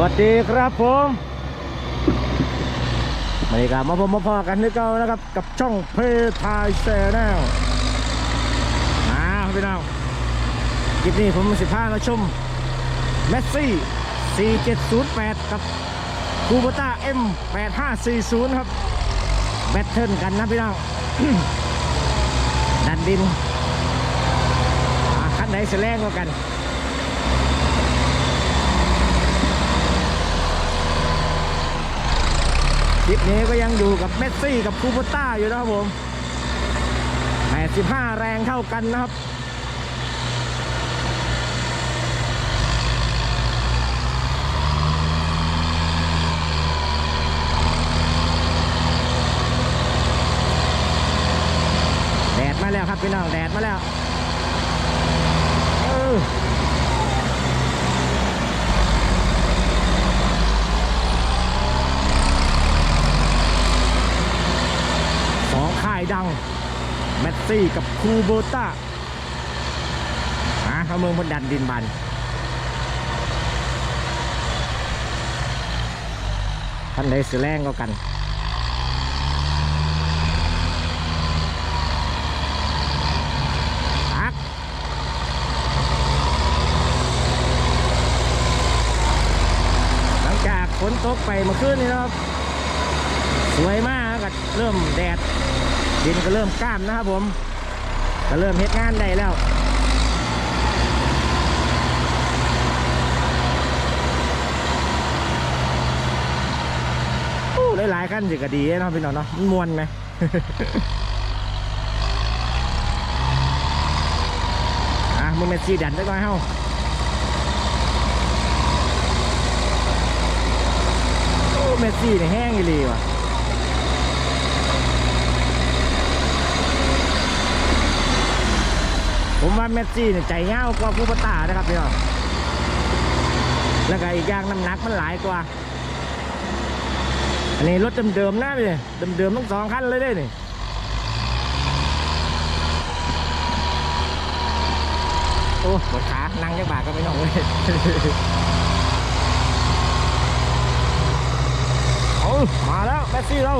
วัสดีครับผมมาดีครับมาพบมาพอกันนึกเก่านะครับ กับช่องเพทายแชนแนลอ่าพี่น้องคลิปนี้ผมสิพามาชมเมสซี่ 4708 กับคูบต้า M8540 ครับแบทเทิลกันนะพี่น้องดันดินอ่าคันไหนจะแรงกว่ากัน คลิปนี้ก็ยังอยู่กับเมสซี่กับคูโบต้าอยู่นะครับผม85 แรงเท่ากันนะครับ แดดมาแล้วครับพี่น้องแดดมาแล้วเออสองค่ายดัง แมสซี่กับคูโบต้าอะเขาเมืองบนดันดินบันท่านใดสิแรงก็กันตักหลังจากฝนตกไปเมื่อคืนนี้ครับ สวยมากก็เริ่มแดด ดินก็เริ่มกล้ามนะครับผมก็เริ่มเฮ็ดงานได้แล้วโอ้หลายๆขั้นสิก็ดีนะพี่น้องเนาะมวนไหมอะมึงเมสซี่ดันได้ก่อนเฮ้าโอ้เมสซี่เนี่ยแห้งอีหลีว่ะ ผมว่าเมสซี่เนี่ยใจเง่ากว่าผู้ปตานะครับพี่น้องแล้วก็อีกอย่างน้ำหนักมันหลายกว่า อันนี้รถเดิมๆนะพี่เดิมๆทั้งสองคันเลยเด้นี่โอ้ปวดขา นั่งยักบากก็ไม่น้องเลยเอามาแล้วแมสซี่เรา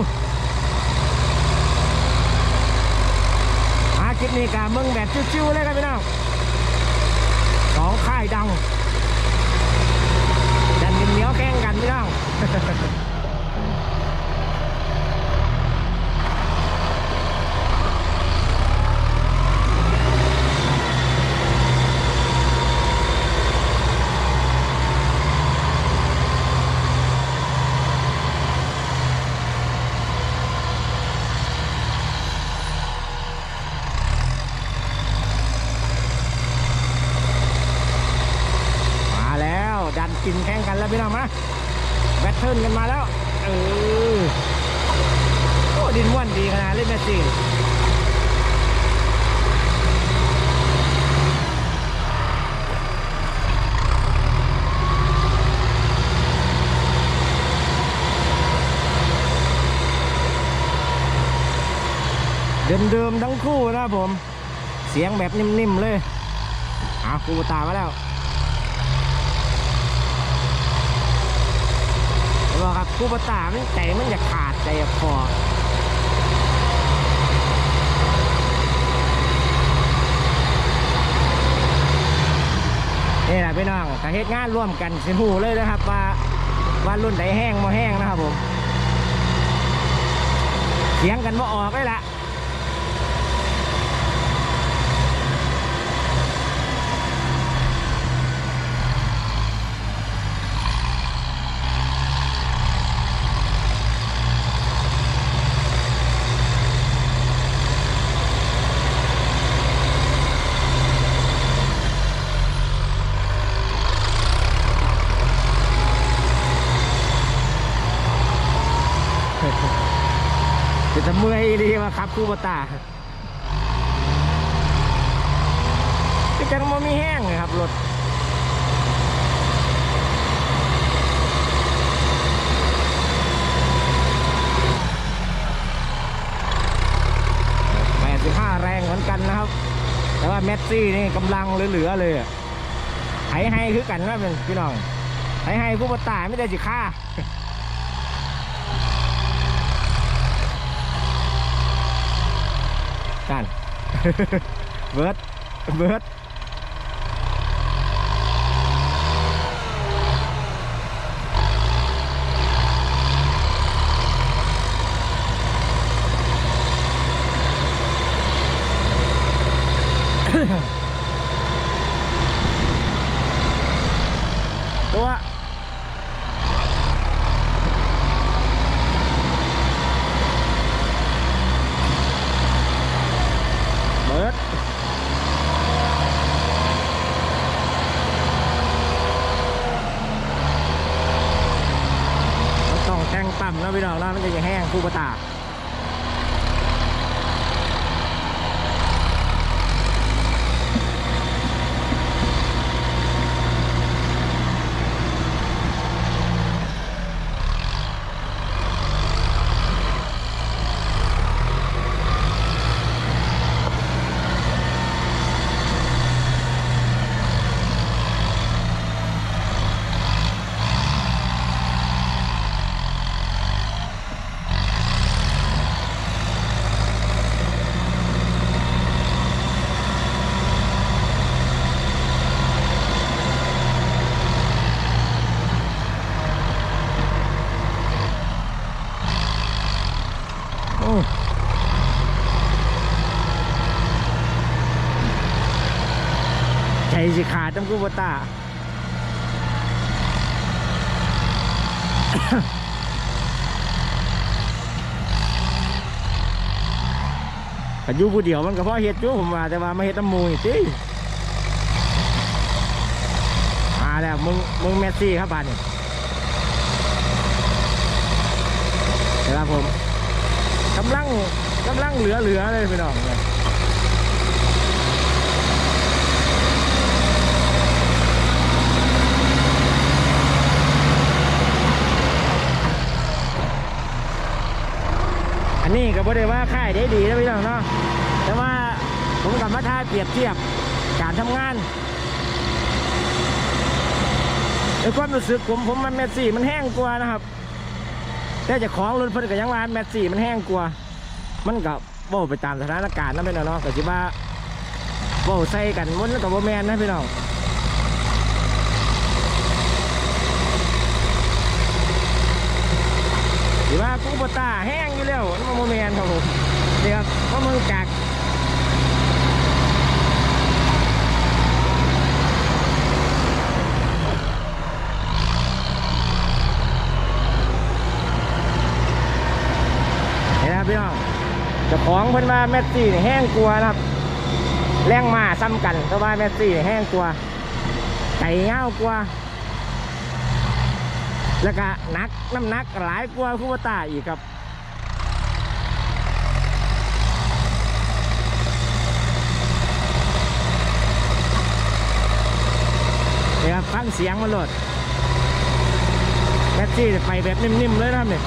มา คลิปนี้กาเมืองแบบชิวๆเลยครับพี่น้องสองค่ายดังดันดินเหนียวแข่งกันพี่น้อง มาแล้วดันกินแข่งกันแล้วพี่น้องมาแบ ทเทิลกันมาแล้ว เออ โอ้ดินว่วนดีขนาดเล่นแมสซี่เดิมๆทั้งคู่นะผม เสียงแบบนิ่มๆเลยเอาคูตามาแล้ว บอกครับกูประตามันใจมันอยากขาดใจอยากคอนี่แหละพี่น้องกรเฮ็ดงานร่วมกันสิหูเลยนะครับ ว่าว่ารุ่นไหนแห้งมาแห้งนะครับผมเสียงกันว่าออกเลยละจะจะเมื่อย ครับกูประตาก็จังมันมีแห้งเลยครับรถ85แรงเหมือนกันนะครับ แต่ว่าเมสซี่นี่กำลังเหลือๆเลยอะไถให้คือกันนะเป็นพี่น้องไถให้ให้ผู้ประตาไม่ได้สิค่า กันเบิร์ดเบิร์ด ตัวเบิร์ดมันต้องแต่งต่ำนะพี่น้องนะ มันจะแห้งคู่ประตา ใจสิขาจังกูบตาแต่อยู่ผู้เดียวมันก็เพราะเฮ็ดอยู่ผมว่าแต่ว่าไมาเฮ็ดน้ำมูนี่ติมาแล้วมึงมึงเมสซี่ครับบานนี่เดี๋ยวครับผมกำลังกำลังเหลือเหลือเลยพี่น้องเนี่ย นนี้ก็บ่ได้ว่าค่ายได้ดีนะพี่น้องเนาะแต่ว่าผมกับมาท่าเปรียบเทียบการทำงานในความรู้สึกผมผมมันเมสซี่มันแห้งกว่านะครับ แต่จะของรถเพิ่นก็ยังว่าแมสซี่มันแห้งกว่า มันก็บ่ไปตามสถานการณ์นะพี่น้องเนาะก็สิว่าโบใส่กันมันก็บ่แมนนะพี่น้อง สิว่ากูบ่ตาแห้งอยู่แล้วมันบ่แม่นครับผมนี่ครับเพราะมึงจากเห็นไหมพี่น้องเจ้าของเพิ่นว่าแมสซี่นี่แห้งกลัวนะครับ แรงมาซ้ำกันแต่ว่าแมสซี่นี่แห้งกลัวไก่เงากว่า แล้วก็นักน้ำหนักหลายกว่าคูบตาอีกครับนี่ครับฟังเสียงมันโหลดแมสซี่ไปแบบนิ่มๆเลยนะครับเนี่ย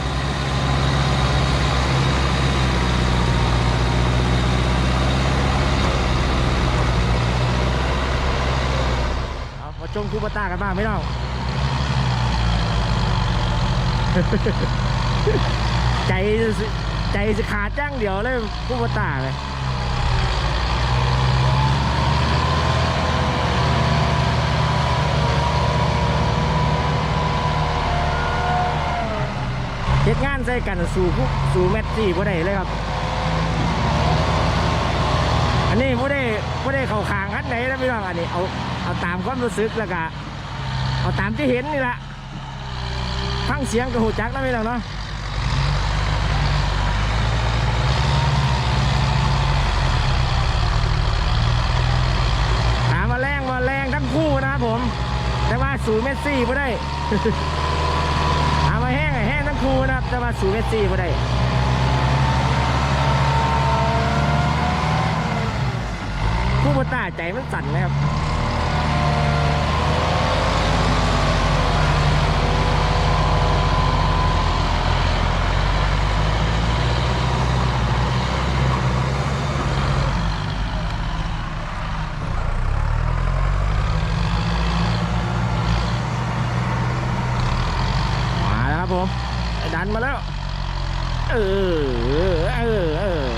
เอามาชมคูปตากันบ้างไม่ต้อง ใจใจสิขาดจ้างเดียวเลยคูปต้าเลยเหตุงานใส่กันสู่ผู้สู่แมตซี่บ่ได้เลยครับ อันนี้บ่ได้บ่ได้เข้าข้างอันไหนนะพี่น้องอันนี้เอาเอาตามความรู้สึกแล้วก็เอาตามที่เห็นนี่แหละ ฟังเสียงก็หูจักนะพี่น้องเนาะถามาแรงมาแรงทั้งคู่นะครับผม แต่ว่าสูเมสซี่บ่ได้ถามาแห้งอะแห้งทั้งคู่นะครับ แต่ว่าสูเมสซี่บ่ได้ผู้บตาใจมันสั่นนะครับ ผมดันมาแล้ว เออเออเออ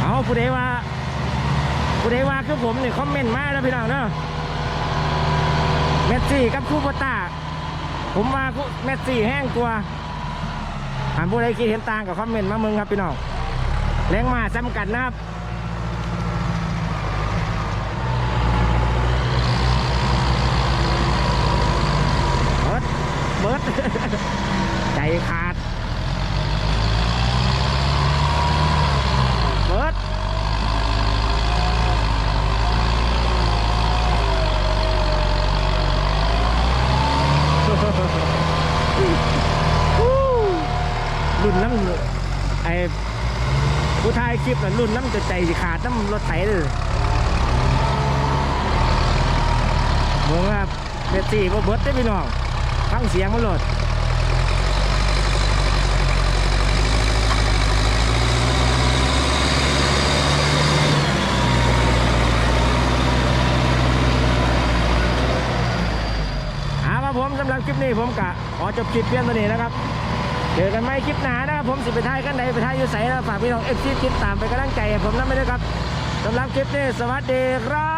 เอาผู้ใดว่าผู้ใดว่าคือผมเนี่ยคอมเมนต์มาแล้วพี่น้องเนาะเมสซี่กับคูปตาผมว่าคูเมสซี่แห้งกว่า หากผู้ใดคิดเห็นต่างกับคอมเมนต์มามึงครับพี่น้องแรงมาซ้ำกันนะครับเบิดเบิร์ดใจขาดเบิร์ด รุ่นน้ำไอ้ผู้ถ่ายคลิปน่ะรุ่นน้ำจะใจสิขาดน้ำรถไถเลยเมืองว่าเมสซี่บ่เบิร์ดได้พี่น้องฟังเสียงมันโหลดเอามาผมสำหรับคลิปนี้ผมกะขอจบคลิปเพียงเท่านี้นะครับ เจอกันไม่คลิปหนานะครับผมสิไปท้ายกันใดไปท้ายอยูใสนะฝากพี่น้องเอฟซีคลิปตามไปกำลังใจผมนั่นะไม่ได้ครับสำหรับคลิปนี้สวัสดีครับ